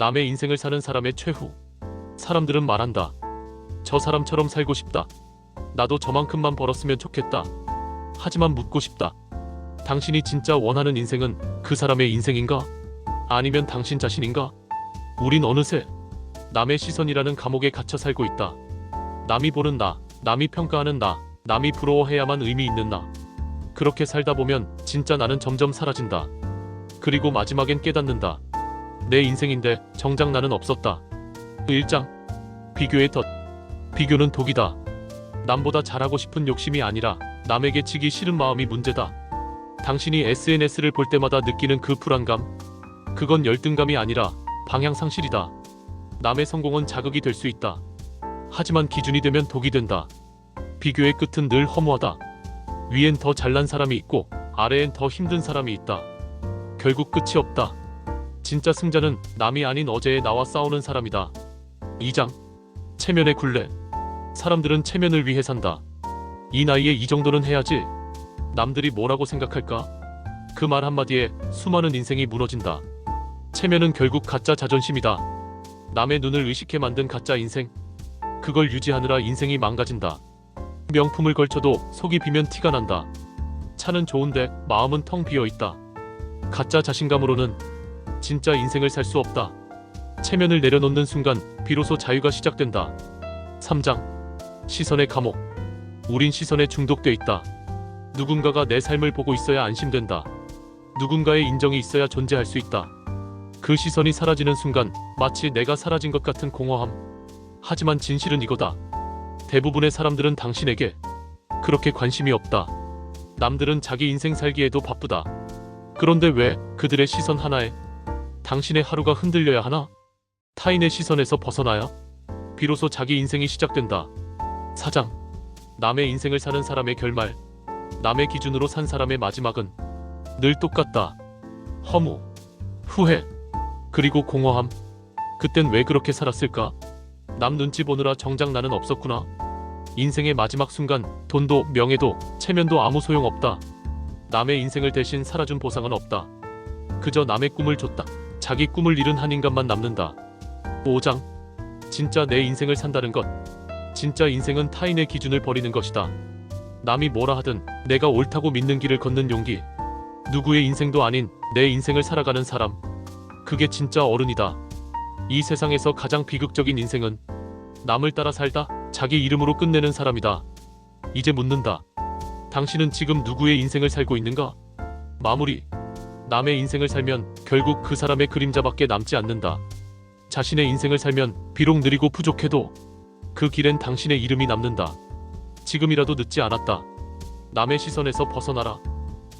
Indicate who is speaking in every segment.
Speaker 1: 남의 인생을 사는 사람의 최후. 사람들은 말한다. 저 사람처럼 살고 싶다. 나도 저만큼만 벌었으면 좋겠다. 하지만 묻고 싶다. 당신이 진짜 원하는 인생은 그 사람의 인생인가? 아니면 당신 자신인가? 우린 어느새 남의 시선이라는 감옥에 갇혀 살고 있다. 남이 보는 나, 남이 평가하는 나, 남이 부러워해야만 의미 있는 나. 그렇게 살다 보면 진짜 나는 점점 사라진다. 그리고 마지막엔 깨닫는다. 내 인생인데 정작 나는 없었다. 1장 비교의 덫 비교는 독이다. 남보다 잘하고 싶은 욕심이 아니라 남에게 지기 싫은 마음이 문제다. 당신이 SNS를 볼 때마다 느끼는 그 불안감 그건 열등감이 아니라 방향 상실이다. 남의 성공은 자극이 될 수 있다. 하지만 기준이 되면 독이 된다. 비교의 끝은 늘 허무하다. 위엔 더 잘난 사람이 있고 아래엔 더 힘든 사람이 있다. 결국 끝이 없다. 진짜 승자는 남이 아닌 어제의 나와 싸우는 사람이다. 2장 체면의 굴레 사람들은 체면을 위해 산다. 이 나이에 이 정도는 해야지. 남들이 뭐라고 생각할까? 그 말 한마디에 수많은 인생이 무너진다. 체면은 결국 가짜 자존심이다. 남의 눈을 의식해 만든 가짜 인생. 그걸 유지하느라 인생이 망가진다. 명품을 걸쳐도 속이 비면 티가 난다. 차는 좋은데 마음은 텅 비어 있다. 가짜 자신감으로는 진짜 인생을 살 수 없다. 체면을 내려놓는 순간 비로소 자유가 시작된다. 3장 시선의 감옥 우린 시선에 중독돼 있다. 누군가가 내 삶을 보고 있어야 안심된다. 누군가의 인정이 있어야 존재할 수 있다. 그 시선이 사라지는 순간 마치 내가 사라진 것 같은 공허함. 하지만 진실은 이거다. 대부분의 사람들은 당신에게 그렇게 관심이 없다. 남들은 자기 인생 살기에도 바쁘다. 그런데 왜 그들의 시선 하나에 당신의 하루가 흔들려야 하나? 타인의 시선에서 벗어나야 비로소 자기 인생이 시작된다. 사장 남의 인생을 사는 사람의 결말 남의 기준으로 산 사람의 마지막은 늘 똑같다. 허무, 후회, 그리고 공허함. 그땐 왜 그렇게 살았을까? 남 눈치 보느라 정작 나는 없었구나. 인생의 마지막 순간 돈도 명예도 체면도 아무 소용 없다. 남의 인생을 대신 살아준 보상은 없다. 그저 남의 꿈을 줬다. 자기 꿈을 잃은 한 인간만 남는다. 5장 진짜 내 인생을 산다는 것. 진짜 인생은 타인의 기준을 버리는 것이다. 남이 뭐라 하든 내가 옳다고 믿는 길을 걷는 용기. 누구의 인생도 아닌 내 인생을 살아가는 사람. 그게 진짜 어른이다. 이 세상에서 가장 비극적인 인생은 남을 따라 살다 자기 이름으로 끝내는 사람이다. 이제 묻는다. 당신은 지금 누구의 인생을 살고 있는가? 마무리. 남의 인생을 살면 결국 그 사람의 그림자밖에 남지 않는다. 자신의 인생을 살면 비록 느리고 부족해도 그 길엔 당신의 이름이 남는다. 지금이라도 늦지 않았다. 남의 시선에서 벗어나라.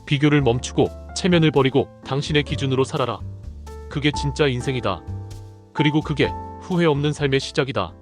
Speaker 1: 비교를 멈추고 체면을 버리고 당신의 기준으로 살아라. 그게 진짜 인생이다. 그리고 그게 후회 없는 삶의 시작이다.